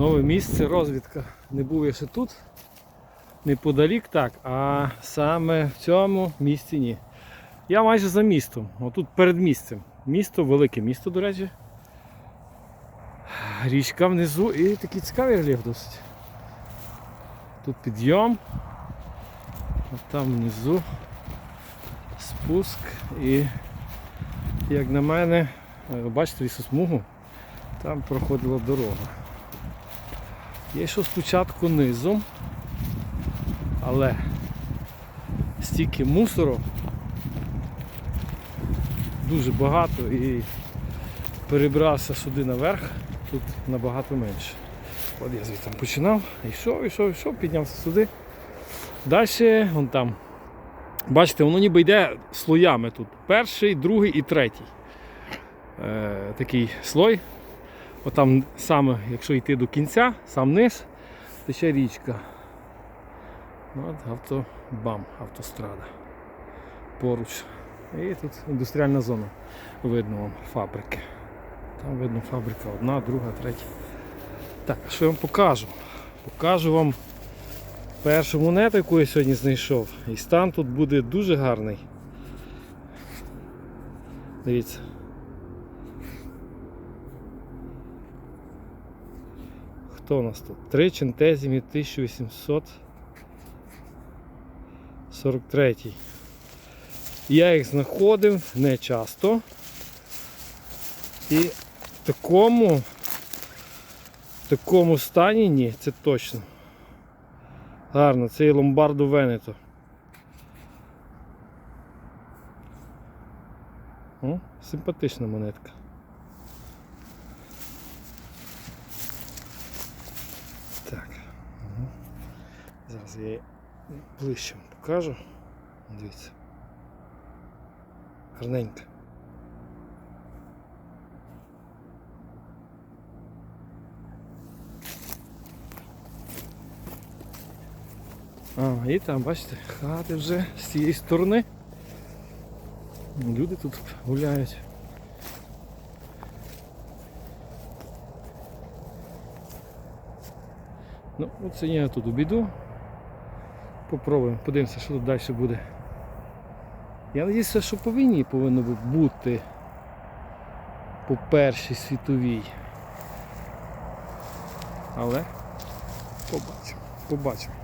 Нове місце, розвідка. Не був я ще тут. Неподалік так, а саме в цьому місці ні. Я майже за містом, отут перед місцем. Місто, велике місто, до речі. Річка внизу і такий цікавий рельєф досить. Тут підйом, а там внизу спуск і, як на мене, бачите лісосмугу, там проходила дорога. Я йшов спочатку низом, але стільки мусору дуже багато і перебрався сюди наверх, тут набагато менше. От я звідти починав, йшов, йшов, йшов, піднявся сюди. Далі вон там. Бачите, воно ніби йде слоями тут. Перший, другий і третій. Е, такий слой. Отам саме, якщо йти до кінця, сам низ, тече річка. От автобам, автострада. Поруч. І тут індустріальна зона. Видно вам фабрики. Там видно фабрика одна, друга, третя. Так, що я вам покажу? Покажу вам першу монету, яку я сьогодні знайшов. І стан тут буде дуже гарний. Дивіться. Хто у нас тут? Три Чентезімі 1843. Я їх знаходив не часто. І в такому, в такому стані ні, це точно. Гарно, це і ломбарду Венето. Симпатична монетка. Так. Угу. Зараз я її ближче покажу. Дивіться. Гарненька. А, і там, бачите, хати вже з цієї сторони. Люди тут гуляють. Ну, оце я тут обійду. Попробуємо, подивимося, що тут далі буде. Я сподіваюся, що повинні повинно бути по першій світовій. Але побачимо, побачимо.